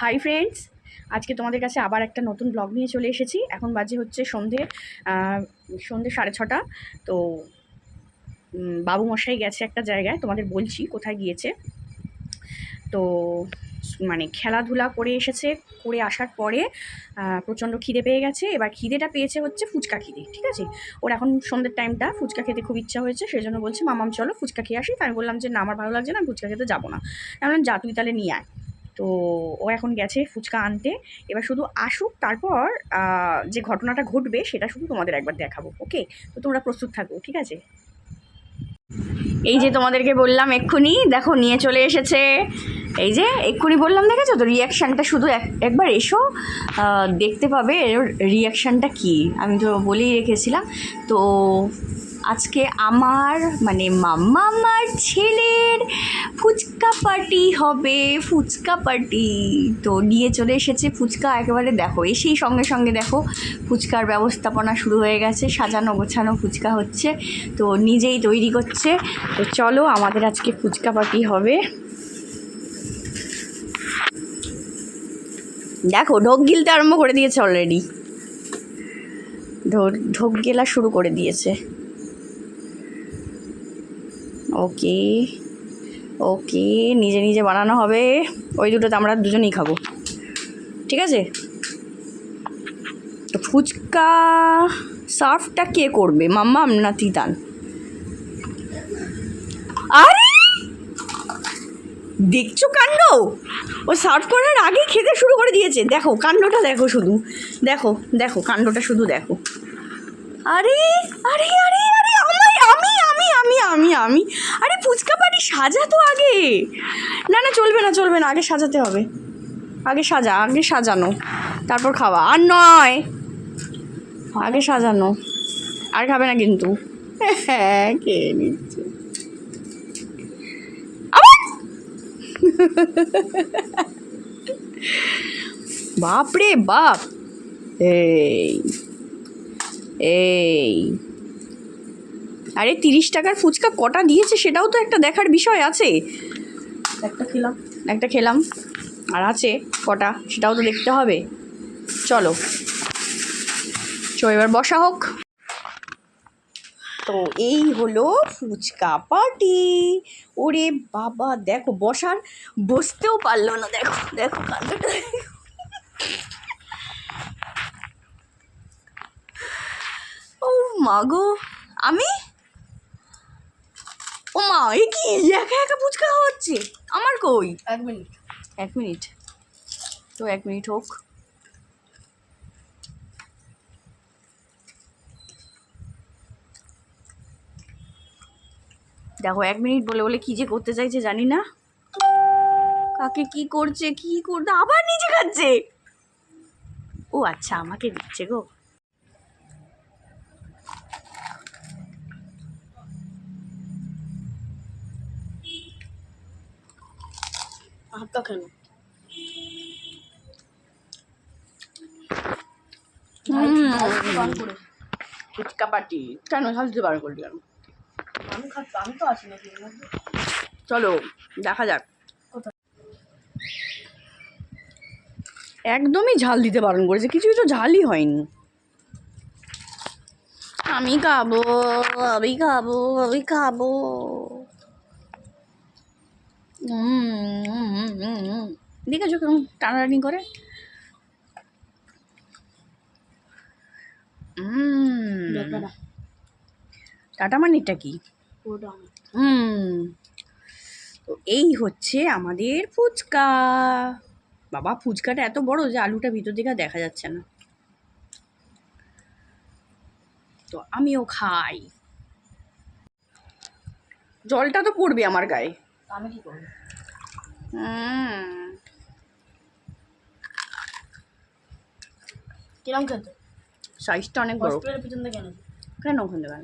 Hi friends আজকে তোমাদের কাছে আবার একটা নতুন ব্লগ নিয়ে চলে এসেছি। এখন বাজে হচ্ছে সন্ধে সন্ধে সাড়ে ছটা। তো বাবু মশাই গেছে একটা জায়গায়, তোমাদের বলছি কোথায় গিয়েছে। তো মানে খেলাধুলা করে এসেছে, করে আসার পরে প্রচণ্ড খিদে পেয়ে গেছে। এবার খিদেটা পেয়েছে হচ্ছে ফুচকা খিদে, ঠিক আছে? ওর এখন সন্ধ্যের টাইমটা ফুচকা খেতে খুব ইচ্ছা হয়েছে সেই জন্য বলছে, মামাম, চলো ফুচকা খেয়ে আসি। তাই বললাম যে, না, আমার ভালো লাগছে না ফুচকা খেতে যাব না। আমি যা, তুই তাহলে নিয়ে আয়। তো ও এখন গেছে ফুচকা আনতে। এবার শুধু আসুক, তারপর যে ঘটনাটা ঘটবে সেটা শুধু তোমাদের একবার দেখাবো, ওকে? তো তোমরা প্রস্তুত থাকো, ঠিক আছে? এই যে তোমাদেরকে বললাম এক্ষুনি, দেখো নিয়ে চলে এসেছে। এই যে, এক্ষুনি বললাম, দেখেছ তো? রিয়াকশানটা শুধু এক- একবার এসো দেখতে পাবে এর রিয়াকশানটা কী। আমি তো বলেই রেখেছিলাম। তো আজকে আমার মানে মাম্মা আমার ছেলের ফুচকা পার্টি হবে। ফুচকা পার্টি তো নিয়ে চলে এসেছে। ফুচকা একেবারে দেখো, এসেই সঙ্গে সঙ্গে দেখো ফুচকার ব্যবস্থাপনা শুরু হয়ে গেছে, সাজানো গোছানো ফুচকা হচ্ছে, তো নিজেই তৈরি করছে। তো চলো আমাদের আজকে ফুচকা পার্টি হবে। দেখো, ঢোক গিলতে আরম্ভ করে দিয়েছে অলরেডি ঢোক গেলা শুরু করে দিয়েছে। ওকে ওকে, নিজে নিজে বানানো হবে। ওই দুটোতে আমরা দুজনেই খাব। ঠিক আছে? তো ফুচকা সার্ফটা কে করবে মাম্মা না তিতান? আরে! দেখছ কাণ্ড? ও সার্ভ করার আগে খেতে শুরু করে দিয়েছে। দেখো, কাণ্ডটা দেখো শুধু। দেখো দেখো, কাণ্ডটা শুধু দেখো। আরে আরে আরে আমি আমি? আরে ফুচকা পাটি সাজা তো আগে। না না, চলবে না চলবে না, আগে সাজাতে হবে। আগে সাজা, আগে সাজানো। তারপর খাওয়া। আর নয়। আগে সাজানো। আর খাবে না কিন্তু। হ্যাঁ খেয়ে নিচ্ছে। আবার! বাপ রে বাপ। এই এই। আরে তিরিশ টাকার ফুচকা কটা দিয়েছে সেটাও তো একটা দেখার বিষয় আছে। একটা খেলাম। একটা খেলাম। আর আছে কটা সেটাও তো দেখতে হবে। চলো। চো এবার বসা হোক। তো এই হলো ফুচকা পার্টি। ওরে বাবা দেখো বসার বসতেও পারল না দেখো দেখো ও মাগো আমি? মা এ কি? একা একা ফুচকা হচ্ছে আমার কই? এক মিনিট। এক মিনিট। তো এক মিনিট হোক। দেখো এক মিনিট বলে বলে কি যে করতে চাইছে জানি না। কাকে কি করছে কি করতে আবার নিজে খাচ্ছে। ও আচ্ছা আমাকে দিচ্ছে গো। হাতটা কেন। ফুচকা পাটি কেন? ঝাল দিতে বার করলি কেন আমি খাচ্ছি আমি তো আছি নাকি? চলো দেখা যাক। একদমই ঝাল দিতে বারণ করেছে। কিছু কিছু ঝালই হয়নি। আমি খাব আমি খাব আমি খাব। দেখেছ কেমন টানাটানি করে? টাটা মানিটা কি? হুম। তো এই হচ্ছে আমাদের ফুচকা। বাবা ফুচকাটা এত বড় যে আলুটা ভিতর দিকে দেখা যাচ্ছে না। তো আমিও খাই। জলটা তো পড়বে আমার গায়ে। আমি কি করব? কিরম খেতে? সাইজটা অনেক বড়। হসপিটালের পিছন থেকে কেন কেন ওখান থেকে